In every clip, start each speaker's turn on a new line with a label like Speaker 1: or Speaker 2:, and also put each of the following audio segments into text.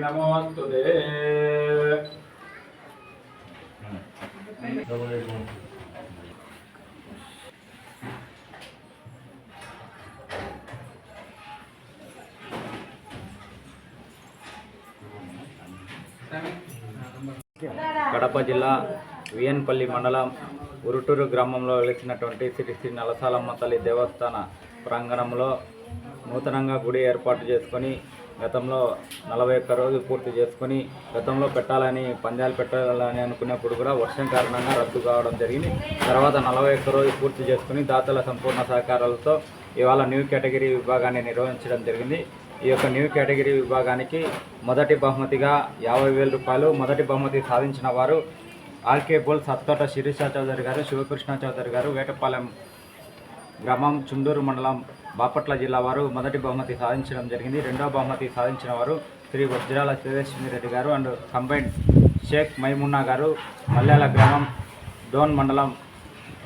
Speaker 1: నమోస్తు కడప జిల్లా వియన్పల్లి మండలం ఉరుటూరు గ్రామంలో వెలిసినటువంటి శ్రీ శ్రీ నలసాలమ్మ తల్లి దేవస్థాన ప్రాంగణంలో నూతనంగా గుడి ఏర్పాటు చేసుకొని గతంలో నలభై ఒక్క రోజు పూర్తి చేసుకుని గతంలో పెట్టాలని పందాలు పెట్టాలని అనుకున్నప్పుడు కూడా వర్షం కారణంగా రద్దు కావడం జరిగింది. తర్వాత నలభై ఒక్క రోజు పూర్తి చేసుకుని దాతల సంపూర్ణ సహకారాలతో ఇవాళ న్యూ కేటగిరీ విభాగాన్ని నిర్వహించడం జరిగింది. ఈ యొక్క న్యూ కేటగిరీ విభాగానికి మొదటి బహుమతిగా యాభై వేల రూపాయలు మొదటి బహుమతి సాధించిన వారు ఆర్కే బోల్ సత్తోట శిరీష చౌదరి గారు శివకృష్ణ చౌదరి గారు వేటపాలెం గ్రామం చుండూరు మండలం బాపట్ల జిల్లా వారు మొదటి బహుమతి సాధించడం జరిగింది. రెండవ బహుమతి సాధించిన వారు శ్రీ వజ్రాల శ్రీలక్ష్మి రెడ్డి గారు అండ్ కంబైన్ షేక్ మైమున్నా గారు. మల్యాల గ్రామం డోన్ మండలం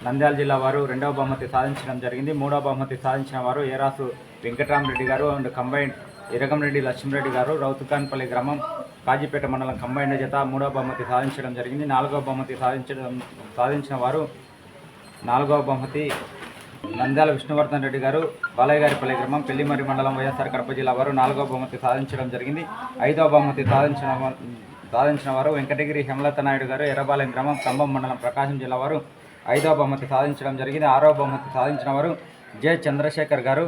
Speaker 1: నంద్యాల జిల్లా వారు రెండవ బహుమతి సాధించడం జరిగింది. మూడవ బహుమతి సాధించిన వారు ఏరాసు వెంకటరామరెడ్డి గారు అండ్ కంబైన్ ఇరగంరెడ్డి లక్ష్మీరెడ్డి గారు. రౌతుకాన్పల్లి గ్రామం కాజీపేట మండలం కంబైండ్ జత మూడవ బహుమతి సాధించడం జరిగింది. నాలుగవ బహుమతి సాధించడం సాధించిన వారు నాలుగవ బహుమతి నంద్యాల విష్ణువర్ధన్ రెడ్డి గారు బాలయ్య గారిపల్లి గ్రామం పెళ్ళిమరి మండలం వైఎస్ఆర్ కడప జిల్లా వారు నాలుగో బహుమతి సాధించడం జరిగింది. ఐదవ బహుమతి సాధించిన సాధించిన వారు వెంకటగిరి హేమలత నాయుడు గారు ఎర్రబాలెం గ్రామం ఖమ్మం మండలం ప్రకాశం జిల్లా వారు ఐదవ బహుమతి సాధించడం జరిగింది. ఆరవ బహుమతి సాధించిన వారు జె. చంద్రశేఖర్ గారు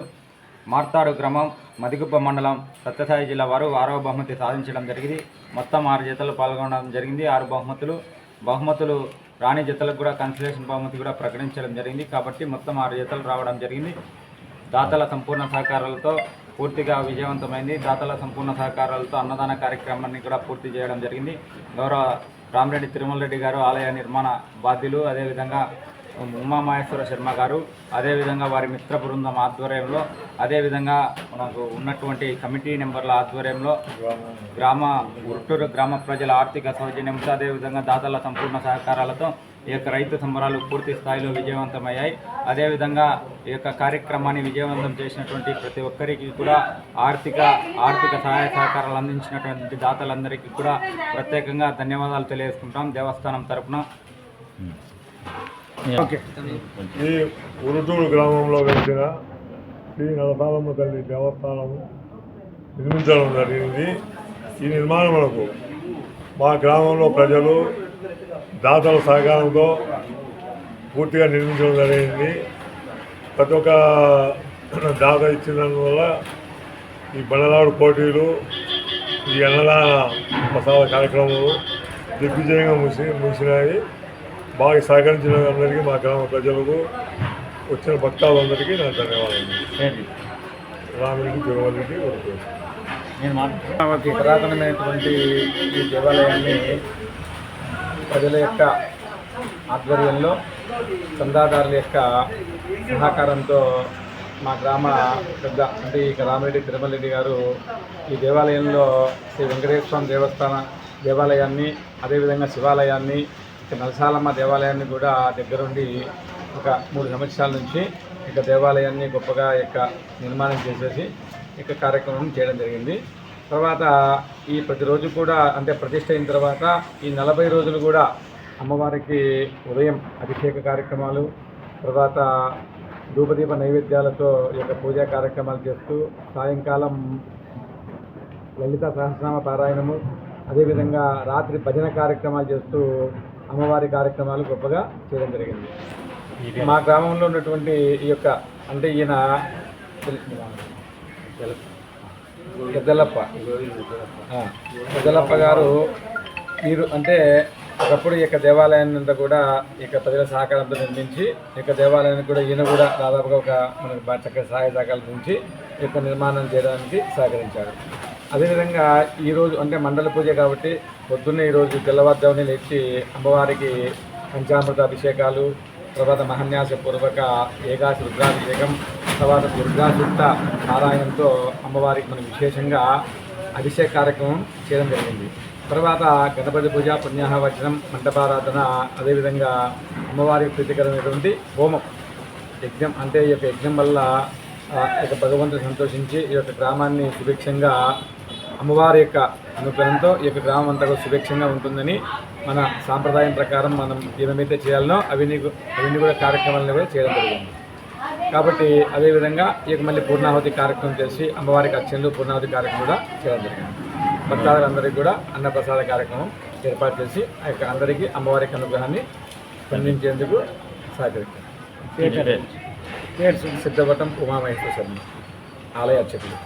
Speaker 1: మార్తాడు గ్రామం మదిగుబ్బ మండలం సత్యసాయి జిల్లా వారు ఆరవ బహుమతి సాధించడం జరిగింది. మొత్తం ఆరు జతలు పాల్గొనడం జరిగింది. ఆరు బహుమతులు బహుమతులు రాణి జతలకు కూడా కన్సలేషన్ బహుమతి కూడా ప్రకటించడం జరిగింది. కాబట్టి మొత్తం ఆరు జతలు రావడం జరిగింది. దాతల సంపూర్ణ సహకారాలతో పూర్తిగా విజయవంతమైంది. దాతల సంపూర్ణ సహకారాలతో అన్నదాన కార్యక్రమాన్ని కూడా పూర్తి చేయడం జరిగింది. గౌరవ రామరెడ్డి తిరుమల రెడ్డి గారు ఆలయ నిర్మాణ బాధ్యులు. అదేవిధంగా ఉమామహేశ్వర శర్మ గారు అదేవిధంగా వారి మిత్ర బృందం ఆధ్వర్యంలో అదేవిధంగా మనకు ఉన్నటువంటి కమిటీ నెంబర్ల ఆధ్వర్యంలో గ్రామ గుట్టూరు గ్రామ ప్రజల ఆర్థిక సౌజన్యంతో అదేవిధంగా దాతల సంపూర్ణ సహకారాలతో ఈ యొక్క రైతు సంబరాలు పూర్తి స్థాయిలో విజయవంతమయ్యాయి. అదేవిధంగా ఈ యొక్క కార్యక్రమాన్ని విజయవంతం చేసినటువంటి ప్రతి ఒక్కరికి కూడా ఆర్థిక ఆర్థిక సహాయ సహకారాలు అందించినటువంటి దాతలందరికీ కూడా ప్రత్యేకంగా ధన్యవాదాలు తెలియజేసుకుంటాం. దేవస్థానం తరపున.
Speaker 2: ఈ ఉరుటూరు గ్రామంలో వెలిసిన శ్రీ నలసాలమ్మ తల్లి దేవస్థానము నిర్మించడం జరిగింది. ఈ నిర్మాణములకు మా గ్రామంలో ప్రజలు దాతల సహకారంతో పూర్తిగా నిర్మించడం జరిగింది. ప్రతి ఒక్క దాత ఇచ్చినందువల్ల ఈ బండలాడు పోటీలు ఈ అన్నదాన ప్రసాద కార్యక్రమాలు దిగ్విజయంగా ముసి ముగిసినాయి. బాగా సహకరించిన అందరికీ మా గ్రామ ప్రజలకు వచ్చిన భక్తాలందరికీ నా ధన్యవాదాలు. రాముడికి తిరుమలకి
Speaker 1: మాట్లాడడానికి పురాతనమైనటువంటి ఈ దేవాలయాన్ని ప్రజల యొక్క ఆధ్వర్యంలో చందాదారుల యొక్క సహకారంతో మా గ్రామ పెద్ద అంటే ఇక రామిరెడ్డి తిరుమలరెడ్డి గారు ఈ దేవాలయంలో శ్రీ వెంకటేశ్వర స్వామి దేవస్థాన దేవాలయాన్ని అదేవిధంగా శివాలయాన్ని నలసాలమ్మ దేవాలయాన్ని కూడా దగ్గరుండి ఒక మూడు సంవత్సరాల నుంచి ఇక దేవాలయాన్ని గొప్పగా ఇక నిర్మాణం చేసేసి ఇక కార్యక్రమం చేయడం జరిగింది. తర్వాత ఈ ప్రతిరోజు కూడా అంటే ప్రతిష్ట అయిన తర్వాత ఈ నలభై రోజులు కూడా అమ్మవారికి ఉదయం అభిషేక కార్యక్రమాలు తర్వాత ధూపదీప నైవేద్యాలతో ఈ యొక్క పూజా కార్యక్రమాలు చేస్తూ సాయంకాలం లలిత సహస్రనామ పారాయణము అదేవిధంగా రాత్రి భజన కార్యక్రమాలు చేస్తూ అమ్మవారి కార్యక్రమాలు గొప్పగా చేయడం జరిగింది. మా గ్రామంలో ఉన్నటువంటి ఈ యొక్క అంటే ఈయన పెద్దలప్ప. పెద్దలప్ప గారు మీరు అంటే ఒకప్పుడు ఈ యొక్క దేవాలయాన్ని అంతా కూడా ఈ యొక్క ప్రజల సహకారంతో నిర్మించి ఈ యొక్క దేవాలయానికి కూడా ఈయన కూడా దాదాపుగా ఒక మనకు చక్కటి సహాయ సహకారాలు నుంచి ఈ యొక్క నిర్మాణం చేయడానికి సహకరించారు. అదేవిధంగా ఈరోజు అంటే మండల పూజ కాబట్టి పొద్దున్నే ఈరోజు తెల్లవారుజామునే లేచి అమ్మవారికి పంచామృత అభిషేకాలు తర్వాత మహన్యాస పూర్వక ఏకాశి రుద్రాభిషేకం తర్వాత దుర్గాసుక్త నారాయణంతో అమ్మవారికి మనం విశేషంగా అభిషేక కార్యక్రమం చేయడం జరిగింది. తర్వాత గణపతి పూజ పుణ్యాహవచనం మంటపారాధన అదేవిధంగా అమ్మవారికి ప్రీతికరమైనటువంటి హోమం. యజ్ఞం అంటే ఈ యొక్క యజ్ఞం వల్ల యొక్క భగవంతుడు సంతోషించి ఈ యొక్క గ్రామాన్ని సుభిక్షంగా
Speaker 3: అమ్మవారి యొక్క అనుగ్రహంతో ఈ యొక్క గ్రామం అంతా సుభిక్షంగా ఉంటుందని మన సాంప్రదాయం ప్రకారం మనం ఏమేమైతే చేయాలనో అవన్నీ అవన్నీ కూడా కార్యక్రమాలను కూడా చేయడం జరిగింది. కాబట్టి అదేవిధంగా ఇక మళ్ళీ పూర్ణాహుతి కార్యక్రమం చేసి అమ్మవారికి అర్చనలు పూర్ణాహుతి కార్యక్రమం కూడా చేయడం జరిగింది. భక్తాదులందరికీ కూడా అన్నప్రసాద కార్యక్రమం ఏర్పాటు చేసి ఆ యొక్క అందరికీ అమ్మవారికి అనుగ్రహాన్ని పొందించేందుకు సహకరించారు సిద్ధవటం ఉమామహేశ్వర శర్మ. ఆలయ అర్చకులు.